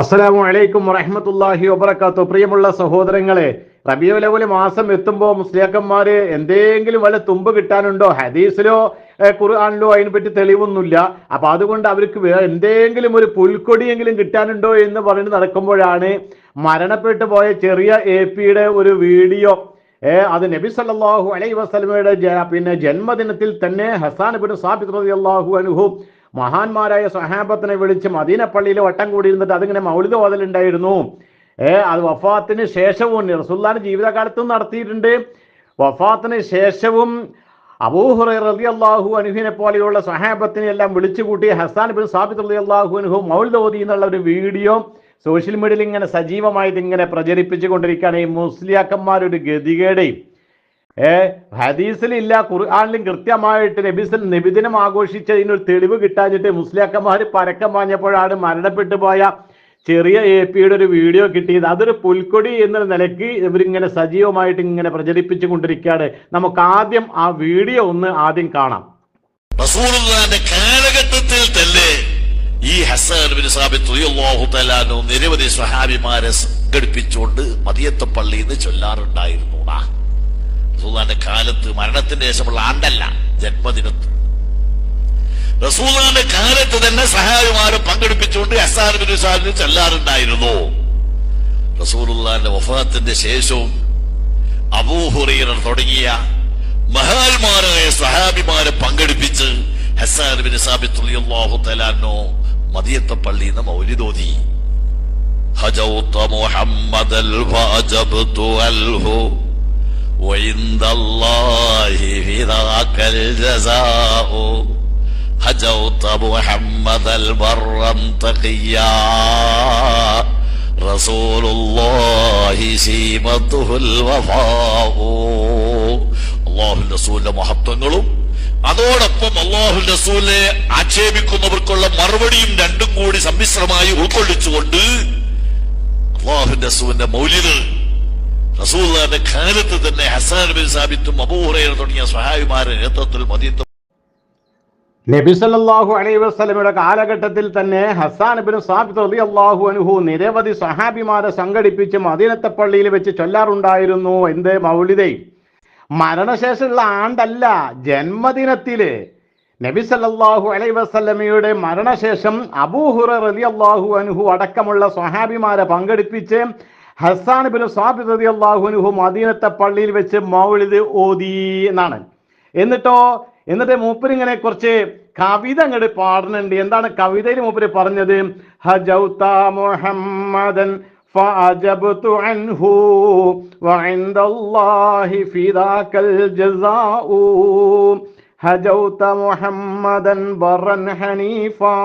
അസ്സലാമു അലൈക്കും വറഹമത്തല്ലാഹി വബർക്കാത്തു പ്രിയമുള്ള സഹോദരങ്ങളെ റബിയുലവൽ മാസം എത്തുമ്പോൾ മുസ്ലിയാക്കന്മാര് എന്തെങ്കിലും വല്ല തുമ്പ് കിട്ടാനുണ്ടോ? ഹദീസിലോ ഖുർആാനിലോ അതിനെപ്പറ്റി തെളിവൊന്നുമില്ല. അപ്പൊ അതുകൊണ്ട് അവർക്ക് എന്തെങ്കിലും ഒരു പുൽക്കൊടിയെങ്കിലും കിട്ടാനുണ്ടോ എന്ന് പറഞ്ഞ് നടക്കുമ്പോഴാണ് മരണപ്പെട്ടു പോയ ചെറിയ എ പിയുടെ ഒരു വീഡിയോ. അത് നബി സല്ലാഹു അലൈ വസല്ലമയുടെ പിന്നെ ജന്മദിനത്തിൽ തന്നെ ഹസാൻ ബിൻ സാബിത് അള്ളാഹു അൻഹു മഹാന്മാരായ സഹാബത്തിനെ വിളിച്ച് മദീന പള്ളിയിൽ വട്ടം കൂടിയിരുന്നിട്ട് അതിങ്ങനെ മൗലിക ഓതലുണ്ടായിരുന്നു ഏ അത് വഫാത്തിന് ശേഷവും റസുല്ലാൻ ജീവിതകാലത്തും നടത്തിയിട്ടുണ്ട്. വഫാത്തിന് ശേഷവും അബൂഹുറ റതി അള്ളാഹു അനുഹിനെ പോലെയുള്ള സഹാബത്തിനെ എല്ലാം വിളിച്ചു കൂട്ടി ഹസാൻ ബിൻ സാബിത് റതി അള്ളാഹു അനുഹു ഓതി എന്നുള്ള ഒരു വീഡിയോ സോഷ്യൽ മീഡിയയിൽ ഇങ്ങനെ സജീവമായിട്ട് ഇങ്ങനെ പ്രചരിപ്പിച്ചു കൊണ്ടിരിക്കുകയാണ് ഈ മുസ്ലിയാക്കന്മാരുടെ ഗതികേടെയും ഏ ഹദീസിലില്ല ഖുർആാനിലും കൃത്യമായിട്ട് നബിസിൽ നബിദിനം ആഘോഷിച്ചതിനൊരു തെളിവ് കിട്ടാഞ്ഞിട്ട് മുസ്ലിയാക്കന്മാർ പരക്കം വാങ്ങിയപ്പോഴാണ് മരണപ്പെട്ടു പോയ ചെറിയ എ പിയുടെ ഒരു വീഡിയോ കിട്ടിയത്. അതൊരു പുൽക്കൊടി എന്ന നിലയ്ക്ക് ഇവരിങ്ങനെ സജീവമായിട്ട് ഇങ്ങനെ പ്രചരിപ്പിച്ചു കൊണ്ടിരിക്കുകയാണ് നമുക്ക് ആദ്യം ആ വീഡിയോ ഒന്ന് ആദ്യം കാണാം. കാലഘട്ടത്തിൽ തന്നെ ഈ ഹസൻ നിരവധി സ്വഹാബിമാരെ സംഘടിപ്പിച്ചുകൊണ്ട് മതിയത്ത പള്ളിയിൽ നിന്ന് ചൊല്ലാറുണ്ടായിരുന്നു. റസൂലാന്റെ കാലത്ത് മരണത്തിന്റെ ശേഷമുള്ള ആണ്ടല്ല ജന്മദിനത്ത്. റസൂലാന്റെ കാലത്ത് തന്നെ സഹായിമാരെ പങ്കെടുപ്പിച്ചുകൊണ്ട് അസാറിബിന് സാഹിബിന് ചെല്ലാറുണ്ടായിരുന്നു. റസൂലുള്ളാന്റെ വഫാത്തിന്റെ ശേഷവും അബൂഹുറീറ തുടങ്ങിയ മഹാൽമാരായ സഹാബിമാരെ പങ്കെടുപ്പിച്ച് ഹസാൻബിൻ സാബിത്തുള്ളിയാഹു وعند الله في ذاك الجزاء هجوت محمدا برا تقيا رسول الله سيمته الوفاء അള്ളാഹു റസൂലിന്റെ മഹത്വങ്ങളും അതോടൊപ്പം അള്ളാഹു റസൂലിനെ ആക്ഷേപിക്കുന്നവർക്കുള്ള മറുപടിയും രണ്ടും കൂടി സമ്മിശ്രമായി ഉൾക്കൊള്ളിച്ചുകൊണ്ട് അള്ളാഹു റസൂലിന്റെ മൗല്യത റസൂലിന്റെ കാലത്ത് തന്നെ ഹസാൻ ബിൻ സാബിത്തും അബൂഹുറൈറ തുടങ്ങിയ സഹായിമാരുടെ നേതൃത്വത്തിൽ മദീനത്ത് നബി സല്ലല്ലാഹു അലൈഹി വസല്ലമയുടെ കാലഘട്ടത്തിൽ തന്നെ ഹസാൻ ബിൻ സാബിത്ത് റളിയല്ലാഹു അൻഹു നിരവധി സഹാബിമാരെ സംഘടിപ്പിച്ച് മദീനത്തെ പള്ളിയിൽ വെച്ച് ചൊല്ലാറുണ്ടായിരുന്നു. എന്ത്? മൗലിദൈ. മരണശേഷമുള്ള ആണ്ടല്ല ജന്മദിനത്തിൽ നബി സല്ലല്ലാഹു അലൈഹി വസല്ലമയുടെ മരണശേഷം അബൂഹുറ റളിയല്ലാഹു അൻഹു അടക്കമുള്ള സ്വഹാബിമാരെ പങ്കെടുപ്പിച്ച് ഹസാൻ ബിൻ സാബിത്ത് റളിയല്ലാഹു അൻഹു മദീനത്തെ പള്ളിയിൽ വെച്ച് മൗലിദ് ഓതി എന്നാണ് എന്നിട്ടോ എന്നിട്ട് മൂപ്പരിങ്ങനെ കുറച്ച് കവിത അങ്ങോട്ട് പാടുന്നുണ്ട് എന്താണ് കവിതയിൽ മൂപ്പര് പറഞ്ഞത് ഹജൗത മുഹമ്മദൻ فأجبت عنه وعند الله في ذاك الجزاء هجوت محمدا برا حنيفا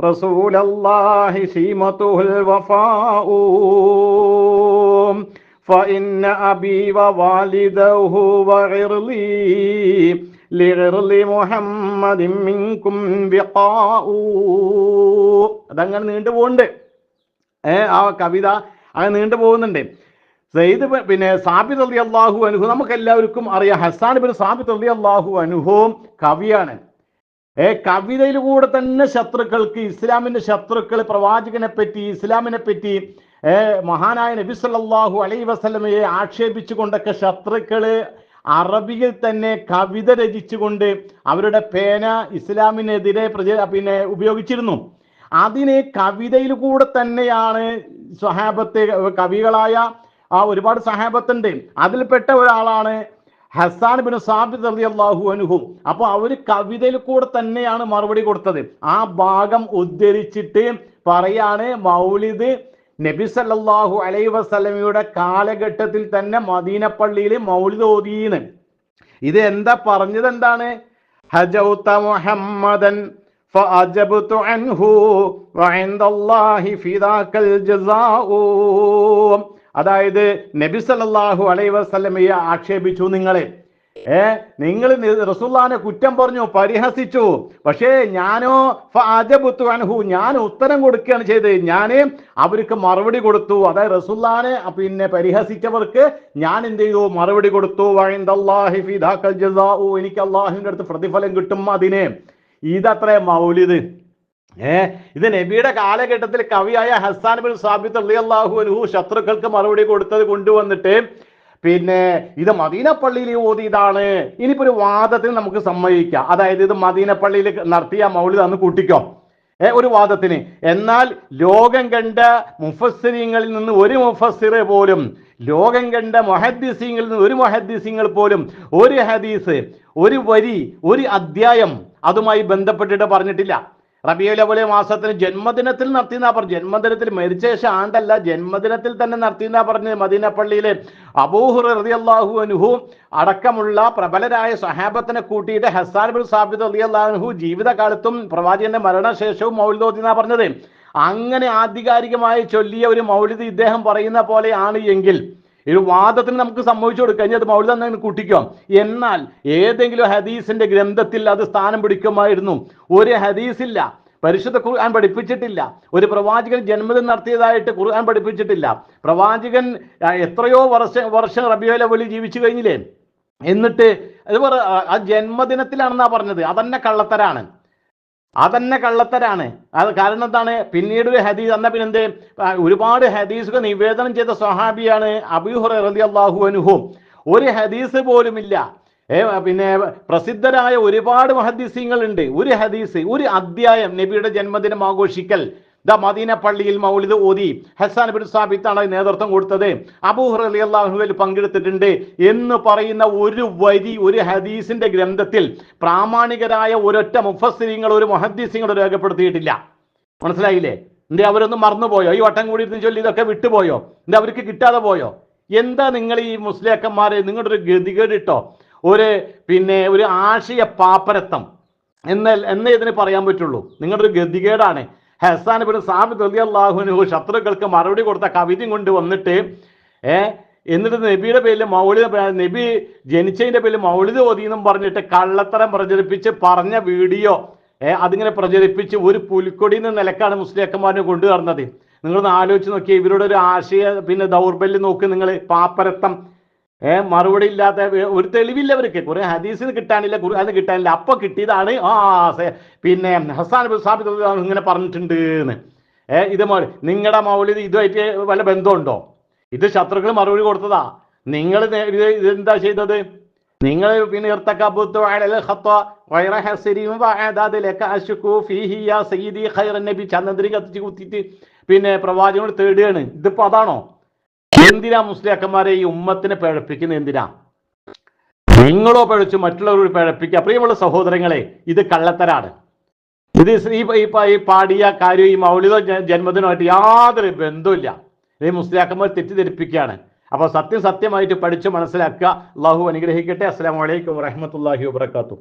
رسول الله سيمته الوفاء فإن أبي ووالده وعرلي لعرل محمد منكم بقاء അതങ്ങനെ നീണ്ടു പോകുന്നുണ്ട് ഏ ആ കവിത അങ്ങനെ നീണ്ടു പോകുന്നുണ്ട് സെയ്ദ് ബ- പിന്നെ സാബിത് അലി അള്ളാഹു അനുഹു നമുക്ക് എല്ലാവർക്കും അറിയാം ഹസാൻ ബിൻ സാബിത് അലി അള്ളാഹു അനുഹുവും കവിയാണ് ഏ കവിതയിലൂടെ തന്നെ ശത്രുക്കൾക്ക് ഇസ്ലാമിന്റെ ശത്രുക്കൾ പ്രവാചകനെ പറ്റി ഇസ്ലാമിനെ പറ്റി മഹാനായ നബി സല്ലല്ലാഹു അലൈഹി വസല്ലമയെ ആക്ഷേപിച്ചുകൊണ്ടൊക്കെ ശത്രുക്കൾ അറബിയിൽ തന്നെ കവിത രചിച്ചുകൊണ്ട് അവരുടെ പേന ഇസ്ലാമിനെതിരെ പ്രച പിന്നെ ഉപയോഗിച്ചിരുന്നു. അതിനെ കവിതയിൽ കൂടെ തന്നെയാണ് സഹാബത്തെ കവികളായ ആ ഒരുപാട് സഹാബത്തുണ്ട് അതിൽപ്പെട്ട ഒരാളാണ് ഹസാൻ ബിൻ സാബിദ് അലി അള്ളാഹു അനുഹു അപ്പൊ അവര് കവിതയിൽ കൂടെ തന്നെയാണ് മറുപടി കൊടുത്തത് ആ ഭാഗം ഉദ്ധരിച്ചിട്ട് പറയാണ് മൗലിദ് നബി സല്ലല്ലാഹു അലൈഹി വസല്ലമയുടെ കാലഘട്ടത്തിൽ തന്നെ മദീന പള്ളിയിൽ മൗലിദ് ഓതീന്ന് ഇത് എന്താ പറഞ്ഞത് എന്താണ് ഹജൗത മുഹമ്മദൻ فأجبت عنه وعند الله في ذاك الجزاء അതായത് നബി സല്ലല്ലാഹു അലൈ വസല്ലമയെ ആക്ഷേപിച്ചു നിങ്ങളെ. ഏ നിങ്ങൾ റസുല്ലാനെ കുറ്റം പറഞ്ഞു പരിഹസിച്ചു. പക്ഷേ ഞാനോ ഫഅജബുത്തു അൻഹു ഞാൻ ഉത്തരം കൊടുക്കുകയാണ് ചെയ്തത്. ഞാൻ അവർക്ക് മറുപടി കൊടുത്തു. അതായത് റസുല്ലാനെ പിന്നെ പരിഹസിച്ചവർക്ക് ഞാൻ എന്ത് ചെയ്തു? മറുപടി കൊടുത്തു. എനിക്ക് അള്ളാഹുവിന്റെ അടുത്ത് പ്രതിഫലം കിട്ടും അതിന്. ഇതത്രേ മൗലിദ്. ഏ? ഇത് നബിയുടെ കാലഘട്ടത്തിൽ കവിയായ ഹസാൻ ബിൻ സാബിത്ത് അള്ളാഹു അനുഹു ശത്രുക്കൾക്ക് മറുപടി കൊടുത്തത് കൊണ്ടുവന്നിട്ട് പിന്നെ ഇത് മദീനപ്പള്ളിയിൽ ഓതി ഓതിയതാണ്. ഇനിയിപ്പോ ഒരു വാദത്തിന് നമുക്ക് സമ്മതിക്കാം. അതായത് ഇത് മദീനപ്പള്ളിയിൽ നടത്തിയ മൗലിദ് അന്ന് കൂട്ടിക്കോ. ഏ ഒരു വാദത്തിന്. എന്നാൽ ലോകം കണ്ട മുഫസ്സിരിങ്ങളിൽ നിന്ന് ഒരു മുഫസ്സിറ പോലും ലോകം കണ്ട മൊഹദ്ദിസിങ്ങളിൽ നിന്ന് ഒരു മൊഹദ്ദിസിങ്ങൾ പോലും ഒരു ഹദീസ് ഒരു വരി ഒരു അധ്യായം അതുമായി ബന്ധപ്പെട്ടിട്ട് പറഞ്ഞിട്ടില്ല. റബിയുൽ അവലെ മാസത്തിന് ജന്മദിനത്തിൽ നടത്തിയെന്നാ പറഞ്ഞു. ജന്മദിനത്തിൽ മരിച്ച ശേഷം ആണ്ടല്ല ജന്മദിനത്തിൽ തന്നെ നടത്തിയെന്നാ പറഞ്ഞത് മദീന പള്ളിയിലെ അബൂഹുർ റതിയല്ലാഹു അനുഹു അടക്കമുള്ള പ്രബലരായ സഹാബത്തിനെ കൂട്ടിയിട്ട് ബിൻ സാബിദ് റളിയല്ലാഹു ജീവിതകാലത്തും പ്രവാചകന്റെ മരണശേഷവും മൗലിദ് എന്നാ പറഞ്ഞത്. അങ്ങനെ ആധികാരികമായി ചൊല്ലിയ ഒരു മൗലിദ് ഇദ്ദേഹം പറയുന്ന പോലെയാണ് എങ്കിൽ ഒരു വാദത്തിന് നമുക്ക് സംഭവിച്ചു കൊടുക്കാം. ഇനി അത് മൗലി തന്നെ കൂട്ടിക്കാം. എന്നാൽ ഏതെങ്കിലും ഹദീസിന്റെ ഗ്രന്ഥത്തിൽ അത് സ്ഥാനം പിടിക്കുമായിരുന്നു. ഒരു ഹദീസില്ല. പരിശുദ്ധ ഖുർആൻ പഠിപ്പിച്ചിട്ടില്ല. ഒരു പ്രവാചകൻ ജന്മദിനം നടത്തിയതായിട്ട് ഖുർആൻ പഠിപ്പിച്ചിട്ടില്ല. പ്രവാചകൻ എത്രയോ വർഷ വർഷം റബിയോല പോലെ ജീവിച്ചു കഴിഞ്ഞില്ലേ? എന്നിട്ട് അത് പറ ആ ജന്മദിനത്തിലാണെന്നാ പറഞ്ഞത്. അതന്നെ കള്ളത്തരാണ്. അതന്നെ കള്ളത്തരാണ്. അത് കാരണം എന്താണ്? പിന്നീട് ഒരു ഹദീസ് അന്ന പിന്നെ എന്ത് ഒരുപാട് ഹദീസുകൾ നിവേദനം ചെയ്ത സ്വഹാബിയാണ് അബൂഹുറ റലി അള്ളാഹു ഒരു ഹദീസ് പോലുമില്ല. ഏ, പിന്നെ പ്രസിദ്ധരായ ഒരുപാട് മഹദീസിങ്ങൾ ഉണ്ട് ഒരു ഹദീസ് ഒരു അധ്യായം നബിയുടെ ജന്മദിനം ആഘോഷിക്കൽ. ദ മദീന പള്ളിയിൽ മൗലിദ് ഓതി ഹസാൻ ബിൻ സാബിത്താണ് നേതൃത്വം കൊടുത്തത്. അബൂഹർ അലി അള്ളാഹുവിൽ പങ്കെടുത്തിട്ടുണ്ട്. എന്ന് പറയുന്ന ഒരു വരി ഒരു ഹദീസിന്റെ ഗ്രന്ഥത്തിൽ പ്രാമാണികരായ ഒരൊറ്റ മുഫസ്സിരിങ്ങൾ ഒരു മഹദീസിങ്ങൾ രേഖപ്പെടുത്തിയിട്ടില്ല. മനസ്സിലായില്ലേ? എന്റെ അവരൊന്നും മറന്നുപോയോ? ഈ വട്ടം കൂടി ഇരുന്ന് ചൊല്ലി ഇതൊക്കെ വിട്ടുപോയോ? എന്താ അവർക്ക് കിട്ടാതെ പോയോ? എന്താ നിങ്ങൾ ഈ മുസ്ലിയാക്കന്മാരെ നിങ്ങളുടെ ഒരു ഗതികേട് ഇട്ടോ ഒരു പിന്നെ ഒരു ആശയ പാപ്പരത്വം എന്നെ എന്നേ ഇതിന് പറയാൻ പറ്റുള്ളൂ. നിങ്ങളുടെ ഒരു ഗതികേടാണ്. ഹസാൻ ബിൻ സാബിദ് അലി അള്ളാഹുനു ശത്രുക്കൾക്ക് മറുപടി കൊടുത്ത കവിതയും കൊണ്ട് വന്നിട്ട് ഏ എന്നിട്ട് നബിയുടെ പേരിൽ മൗലിദ് നബി ജനിച്ചതിന്റെ പേരിൽ മൗലിദ് ഓതി എന്നും പറഞ്ഞിട്ട് കള്ളത്തരം പ്രചരിപ്പിച്ച് പറഞ്ഞ വീഡിയോ ഏ അതിങ്ങനെ പ്രചരിപ്പിച്ച് ഒരു പുലിക്കൊടി എന്ന നിലക്കാണ് മുസ്ലിയാക്കന്മാരെ കൊണ്ടുവരുന്നത് നിങ്ങളൊന്ന് ആലോചിച്ച് നോക്കി ഇവരുടെ ഒരു ആശയ പിന്നെ ദൗർബല്യം നോക്ക് നിങ്ങൾ പാപ്പരത്തം. ഏ മറുപടി ഇല്ലാത്ത ഒരു തെളിവില്ല അവർക്ക് കുറെ ഹദീസിന് കിട്ടാനില്ല ഖുർആന് കിട്ടാനില്ല. അപ്പൊ കിട്ടിയതാണ് ആ പിന്നെ ഹസാൻ അൻഹു ഇങ്ങനെ പറഞ്ഞിട്ടുണ്ട് എന്ന് ഏഹ് ഇത് നിങ്ങളുടെ മൗലിദ് ഇതുമായിട്ട് വല്ല ബന്ധമുണ്ടോ? ഇത് ശത്രുക്കൾ മറുപടി കൊടുത്തതാ. നിങ്ങൾ ഇത് ഇതെന്താ ചെയ്തത്? നിങ്ങൾ പിന്നെ ചന്ദ്രൻ കത്തിച്ച് കുത്തിയിട്ട് പിന്നെ പ്രവാചകനോട് തേടുകയാണ്. ഇതിപ്പോ അതാണോ? എന്തിനാ മുസ്ലിയാക്കന്മാരെ ഈ ഉമ്മത്തിനെ പഴപ്പിക്കുന്ന എന്തിനാ? നിങ്ങളോ പഴച്ച് മറ്റുള്ളവരോട് പിഴപ്പിക്കുക പ്രിയമുള്ള സഹോദരങ്ങളെ ഇത് കള്ളത്തരാണ്. ഇത് ഈ ഈ പാടിയ കാര്യം ഈ മൗലിക ജന്മദിനമായിട്ട് യാതൊരു ബന്ധമില്ല ഈ മുസ്ലിയാക്കന്മാർ തെറ്റിദ്ധരിപ്പിക്കുകയാണ്. അപ്പൊ സത്യം സത്യമായിട്ട് പഠിച്ച് മനസ്സിലാക്കുക. അള്ളാഹു അനുഗ്രഹിക്കട്ടെ. അസ്സാം വലൈക്കും വറഹമത്തല്ലാഹി വാത്തു